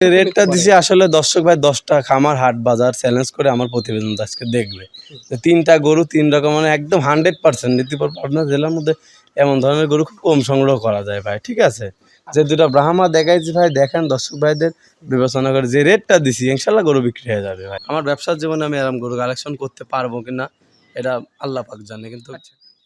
রেটটা দিছি আসলে দর্শক ভাই দশটা খামার হাট বাজার চ্যালেঞ্জ করে আমার প্রতিবেদন আজকে দেখবে। তিনটা গরু তিন রকম মানে একদম হান্ড্রেড পার্সেন্ট নীতিপুর পাবনা জেলার মধ্যে এমন ধরনের গরু খুব কম সংগ্রহ করা যায় ভাই ঠিক আছে? যে দুটো ব্রাহ্মা দেখাইছি ভাই দেখেন দর্শক ভাইদের বিবেচনা করে যে রেটটা দিছি ইনশাল্লাহ গরু বিক্রি হয়ে যাবে ভাই। আমার ব্যবসার জীবনে আমি এরকম গরু কালেকশন করতে পারব কিনা এটা আল্লাহ পাক জানে কিন্তু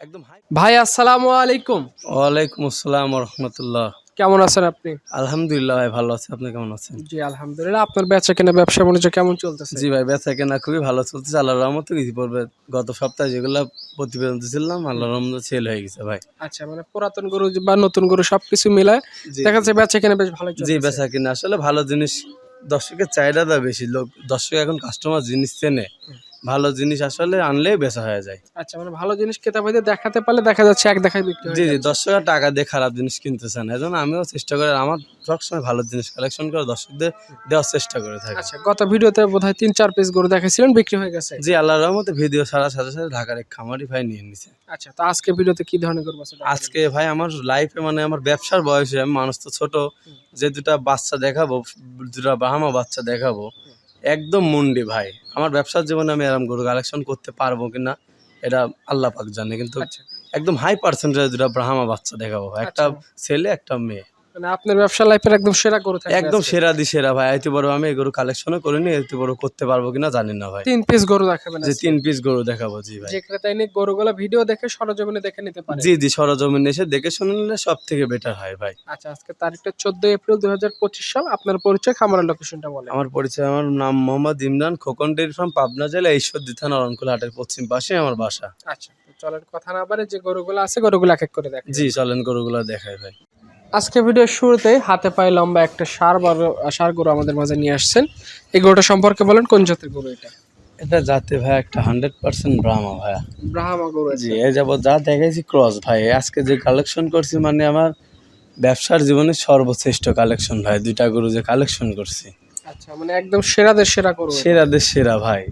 একদম ভাই আসসালামু আলাইকুম। ওয়ালাইকুম আসসালাম রহমতুল্লাহ। কেমন আছেন আপনি? আলহামদুলিল্লাহ ভাই ভালো আছি। আপনি কেমন আছেন? জি আলহামদুলিল্লাহ। আপনার বেচা কেনা ব্যবসা বাণিজ্য কেমন চলতেছে? জি ভাই বেচা কেনা খুবই ভালো চলতেছে। আল্লাহর রহমতে কিছু পড়বে গত সপ্তাহে যেগুলো প্রতিবেদন দিয়েছিলাম আল্লাহর রহমতে সেল হয়ে গেছে ভাই। আচ্ছা মানে পুরাতন গরু বা নতুন গরু সবকিছু মিলায় দেখা যাচ্ছে বেচা কেনা বেশ ভালো জি বেচা কিনা আসলে ভালো জিনিস। দর্শকের চাহিদাটা বেশি। লোক দর্শক এখন কাস্টমার জিনিস চেনে। ভালো জিনিস আসলে আনলে বেচা হয়ে যায়। আচ্ছা মানে ভালো জিনিস ক্রেতা ভাইদের দেখাতে পারলে দেখা যাচ্ছে এক দেখায় বিক্রি জি জি। দর্শকরা টাকা দিয়ে খারাপ জিনিস কিনতেছে না এজন্য আমিও চেষ্টা করি আমার সবসময় ভালো জিনিস কালেকশন করে দর্শকদের দেওয়ার চেষ্টা করে থাকি। আচ্ছা গত ভিডিওতে বোধহয় তিন চার পিস গরু দেখাইছিলেন বিক্রি হয়ে গেছে। জি আল্লাহর রহমতে ভিডিও ছাড়ার সাথে সাথে ঢাকার এক খামারি ভাই নিয়ে নিছে। আচ্ছা তো আজকে ভিডিওতে কি ধরনের গরু আছে? আজকে ভাই আমার লাইফে মানে আমার ব্যবসার বয়সে আমি মানুষ তো ছোট যে দুটা বাচ্চা দেখাবো দুটা বাহামা বাচ্চা দেখাবো একদম মুন্ডি ভাই। আমার ব্যবসার জীবনে আমি এরকম গরু কালেকশন করতে পারব কিনা এটা আল্লাহ পাক জানে। কিন্তু আচ্ছা। একদম হাই পার্সেন্টেজ দুটা ব্রাহ্মা বাচ্চা দেখাবো। একটা আচ্ছা। ছেলে একটা মেয়ে। মানে আপনার ব্যবসা লাইফের একদম সেরা গরু একদম সেরা দি সেরা ভাই এত বড় আমি এই গরু কালেকশনও করিনি এত বড় করতে পারব কিনা জানি না ভাই। তিন পিস গরু দেখাবেন যে তিন পিস গরু দেখাবো জি ভাই। যে ক্রেতাই গরুগুলো ভিডিও দেখে সরজমিনে দেখে নিতে পারে। জি জি সরজমিন এসে দেখে শুনে নিলে সব থেকে বেটার হয় ভাই। আচ্ছা আজকে তারিখটা চোদ্দ এপ্রিল দুই হাজার পঁচিশ সাল। আপনার পরিচয় খামারের লোকেশনটা বলে আমার পরিচয় আমার নাম মোহাম্মদ ইমরান খোকন ডেয়ারি ফার্ম পাবনা জেলা ঈশ্বরদী থানা অরণকুল হাটের পশ্চিম পাশে আমার বাসা। আচ্ছা চলেন কথা না বারে যে গরুগুলো আছে গরুগুলো এক এক করে দেখ জি চলেন গরুগুলো দেখাই ভাই। আজকে ভিডিওর শুরুতে হাতে পায়ে লম্বা একটা সার বড় সার গরু আমাদের মাঝে নিয়ে আসছেন। এই গরুটা সম্পর্কে বলেন কোন জাতের গরু এটা? এটা যাতে ভাই একটা হান্ড্রেড পার্সেন্ট ব্রাহ্মা ভাইয়া ব্রাহ্মা গরু জি এই যাব যা দেখাইছি ক্রস ভাই আজকে যে কালেকশন করছি মানে আমার ব্যবসার জীবনে সর্বশ্রেষ্ঠ কালেকশন ভাই দুইটা গরু যে কালেকশন করছি। আচ্ছা মানে একদম সেরাদের সেরা গরু সেরাদের সেরা ভাই।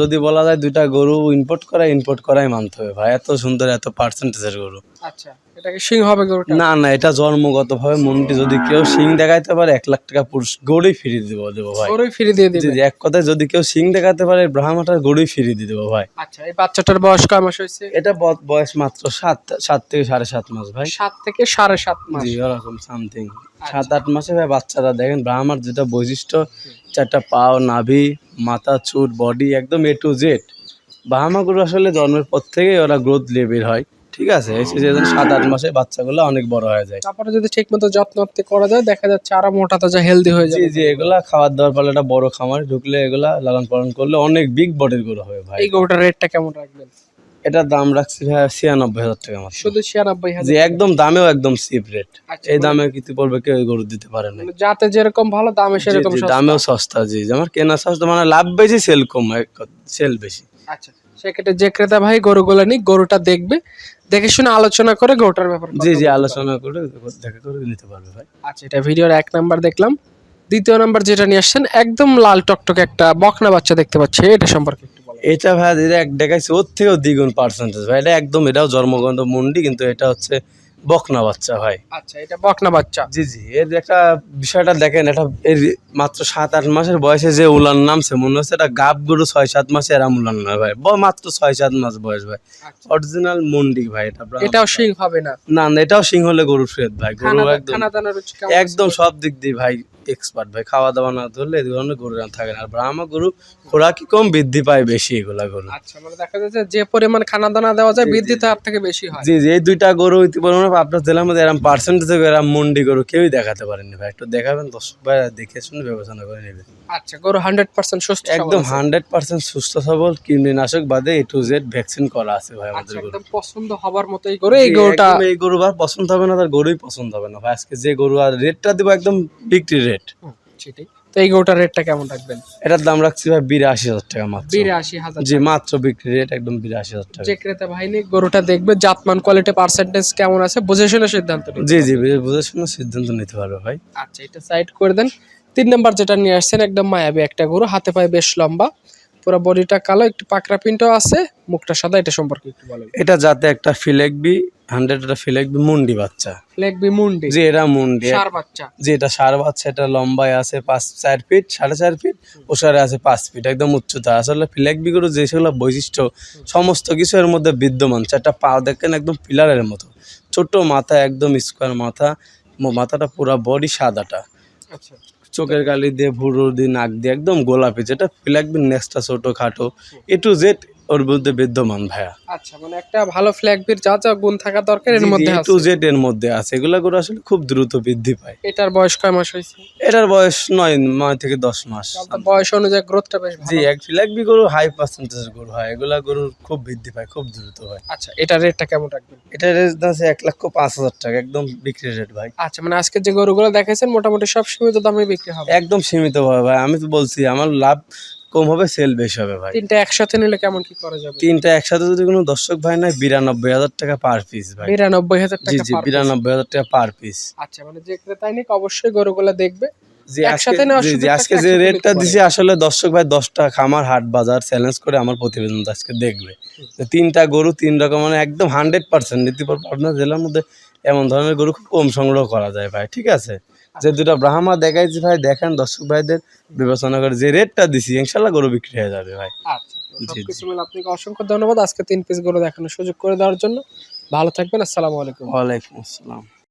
যদি বলা যায় দুইটা গরু ইম্পোর্ট করা ইম্পোর্ট করাই মানতে হবে ভাই এত সুন্দর এত পার্সেন্টেজের গরু। আচ্ছা এটা কি সিং হবে গরুটা? না না এটা জন্মগত ভাবে মনটি যদি কেউ সিং দেখাইতে পারে এক লাখ টাকা পুরুষ গরুই ফিরিয়ে দেবো দেবো ভাই। গরুই ফিরে দিয়ে দিবে? এক কথায় যদি কেউ সিং দেখাতে পারে ব্রাহ্মাটার গরুই ফিরিয়ে দিয়ে দেবো ভাই। আচ্ছা এই বাচ্চাটার বয়স কয় মাস হয়েছে? এটা বয়স মাত্র সাত সাত থেকে সাড়ে সাত মাস ভাই। সাত থেকে সাড়ে সাত মাস। জি ওরকম সামথিং সাত আট মাসে ভাই বাচ্চারা দেখেন ব্রাহ্মার যেটা বৈশিষ্ট্য চারটা পাও নাভি মাথা চুট বডি একদম এ টু জেড বাহামা গরু আসলে জন্মের পর থেকে ওরা গ্রোথ লেভেল হয়। ঠিক আছে? সাত আট মাসে বাচ্চাগুলো অনেক বড় হয়ে যায়। তারপরে যদি ঠিক মতো যত্ন আত্তি করা যায় দেখা যাচ্ছে আরও মোটা তাজা হেলদি হয়ে যায় জি এগুলা খাবার দাবার পারলে একটা বড় খামার ঢুকলে এগুলা লালন পালন করলে অনেক বিগ বডির গরু হবে ভাই। এই গরুটার রেটটা কেমন রাখবেন? এটার দাম রাখছি ভাই ছিয়ানব্বই হাজার টাকা মাত্র। শুধু ছিয়ানব্বই হাজার একদম দামেও একদম চিপ রেট আচ্ছা, এই দামে কিছু পড়বে কেউ গরু দিতে পারে না। মানে যাতে যেরকম ভালো দামে সেরকম। দামেও সস্তা জি, আমার কেনা সস্তা মানে লাভ বেশি সেল কম সেল বেশি। আচ্ছা সেক্ষেত্রে যে ক্রেতা ভাই গরুগুলো নিক গরুটা দেখবে দেখে শুনে আলোচনা করে গরুটার ব্যাপারে জি জি আলোচনা করে দেখা করে নিতে পারবে ভাই। আচ্ছা এটা ভিডিওর এক নাম্বার দেখলাম। দ্বিতীয় নাম্বার যেটা নিয়ে আসছেন একদম লাল টকটকে একটা বকনা বাচ্চা দেখতে পাচ্ছি এটা সম্পর্কে একটু এটা ভাই যেটা এক দেখাইছে ওর থেকেও দ্বিগুণ পার্সেন্টেজ ভাই। এটা একদম এটাও জন্মগন্ধ মুন্ডি কিন্তু এটা হচ্ছে বকনা বাচ্চা ভাই। আচ্ছা এটা বকনা বাচ্চা। জি জি। এর একটা বিষয়টা দেখেন এটা এর মাত্র সাত আট মাসের বয়সে যে উলান নামছে মনে হচ্ছে এটা গাব গরু ছয় সাত মাসে এরাম উলান নয় ভাই। মাত্র ছয় সাত মাস বয়স ভাই। আচ্ছা। অরিজিনাল মন্ডি ভাই এটা এটাও সিং হবে না? না না এটাও সিং হলে গরু ফ্রেদ ভাই। গরু একদম একদম সব দিক দিয়ে ভাই এক্সপার্ট ভাই। খাওয়া দাওয়া না ধরলে এই ধরনের গরু থাকে না। আর ব্রাহ্মা গরু খোরাকি কম বৃদ্ধি পায় বেশি এগুলা গরু আচ্ছা মানে দেখা যাচ্ছে যে পরিমাণ খানা দানা দেওয়া যায় বৃদ্ধি তার থেকে বেশি হয়। জি জি এই দুইটা গরু ইতিপূর্বে আপনার জেলার মধ্যে এরকম পার্সেন্টেজ এরকম মন্ডি গরু কেউই দেখাতে পারেনি ভাই। একটু দেখাবেন দর্শক ভাই দেখে শুনে বিবেচনা করে নেবে আচ্ছা গরু হান্ড্রেড পার্সেন্ট সুস্থ একদম হান্ড্রেড পার্সেন্ট সুস্থ সবল কীটনাশক বাদে এ টু জেড ভ্যাকসিন করা আছে ভাই আমাদের আচ্ছা গরু একদম পছন্দ হবার মতোই গরু এই গরুটা এই গরু আর পছন্দ হবে না তার গরুই পছন্দ হবে না ভাই। আজকে যে গরু আর রেটটা দিব একদম বিক্রি রেট হুম, সেটাই। তো এই গরুটার রেটটা কেমন রাখবেন? এটার দাম রাখছি ভাই বিরাশি হাজার টাকা মাত্র। বিরাশি হাজার জি মাত্র বিক্রি রেট একদম বিরাশি হাজার টাকা। যে ক্রেতা ভাইনি গরুটা দেখবে জাতমান কোয়ালিটি পার্সেন্টেজ কেমন আছে বুঝে শুনে সিদ্ধান্ত নিন জি জি বুঝে শুনে সিদ্ধান্ত নিতে পারবে ভাই। আচ্ছা এটা সাইড করে দেন। তিন নাম্বার যেটা নিয়ে আসছেন একদম মায়াবী একটা গরু হাতে পায়ে বেশ লম্বা। পুরো বডিটা কালো একটু পাকড়া প্রিন্টও আছে মুখটা সাদা এটা সম্পর্কে একটু বলেন। এটা যাতে একটা ফিলেকবি হান্ড্রেড একটা ফিলেকবি মুন্ডি বাচ্চা। লেগবি মুন্ডি। যে এরা মুন্ডি। সার বাচ্চা। যে এটা সার বাচ্চা এটা লম্বায় আছে পাঁচ চার ফিট সাড়ে চার ফিট ওসারে আছে পাঁচ ফিট একদম উচ্চতা। আসলে ফিলেকবি গরু যে সেগুলো বৈশিষ্ট্য সমস্ত কিছু এর মধ্যে বিদ্যমান। চারটা পা দেখেন একদম পিলারের মতো। ছোট মাথা একদম স্কোয়ার মাথা মাথাটা পুরো বডি সাদাটা। আচ্ছা। চোখের কালি দিয়ে ভুরু দিয়ে, নাক দিয়ে, একদম গোলাপি, যেটা ফিলাকবিন নেক্সটা ছোটো খাটো এ টু জেড ওর মধ্যে বিদ্যমান ভাইয়া। আচ্ছা মানে একটা ভালো ফ্ল্যাগবির যা যা গুণ থাকা দরকার এর মধ্যে এ টু জেড এর মধ্যে আছে। এগুলা করে আসলে খুব দ্রুত বৃদ্ধি পায়। এটার বয়স কয় মাস হয়েছে? এটার বয়স নয় নয় থেকে দশ মাস। বয়স অনুযায়ী গ্রোথটা বেশ জি ভালো। এক ফিলাকবি গরু হাই পার্সেন্টেজ গরু হয়। এগুলা গরুর খুব বৃদ্ধি পায় খুব দ্রুত হয়। আচ্ছা এটার রেটটা কেমন রাখবেন? এটার রেট আছে এক লক্ষ পাঁচ হাজার টাকা একদম বিক্রি রেট ভাই। আচ্ছা মানে আজকে যে গরুগুলো দেখাইছেন মোটামুটি সব সীমিত দামে বিক্রি হবে। একদম সীমিত ভাবে ভাই। আমি তো বলছি আমার লাভ কম হবে সেল বেশি হবে ভাই। তিনটা একসাথে নিলে কেমন কি করা যাবে? তিনটা একসাথে যদি কোনো দর্শক ভাই নাই বিরানব্বই হাজার টাকা পার পিস ভাই। বিরানব্বই হাজার জি জি। বিরানব্বই হাজার টাকা পার পিস আচ্ছা মানে যে ক্রেতাই নিক অবশ্যই গরুগুলো দেখবে। আজকে যে রেটটা দিছি আসলে দর্শক ভাই দশটা খামার হাট বাজার চ্যালেঞ্জ করে আমার প্রতিবেদন আজকে দেখবে। তিনটা গরু তিন রকম মানে একদম হান্ড্রেড পার্সেন্ট নীতিপুর জেলার মধ্যে এমন ধরনের গরু খুব কম সংগ্রহ করা যায় ভাই ঠিক আছে? যে দুটো ব্রাহ্মা দেখাইছি ভাই দেখেন দর্শক ভাইদের বিবেচনা করে যে রেটটা দিছি ইনশাল্লাহ গরু বিক্রি হয়ে যাবে ভাই। আচ্ছা আপনাকে অসংখ্য ধন্যবাদ। আজকে তিন পিস গরু দেখানোর সুযোগ করে দেওয়ার জন্য। ভালো থাকবেন আসসালামু আলাইকুম। ওয়ালাইকুম আসসালাম।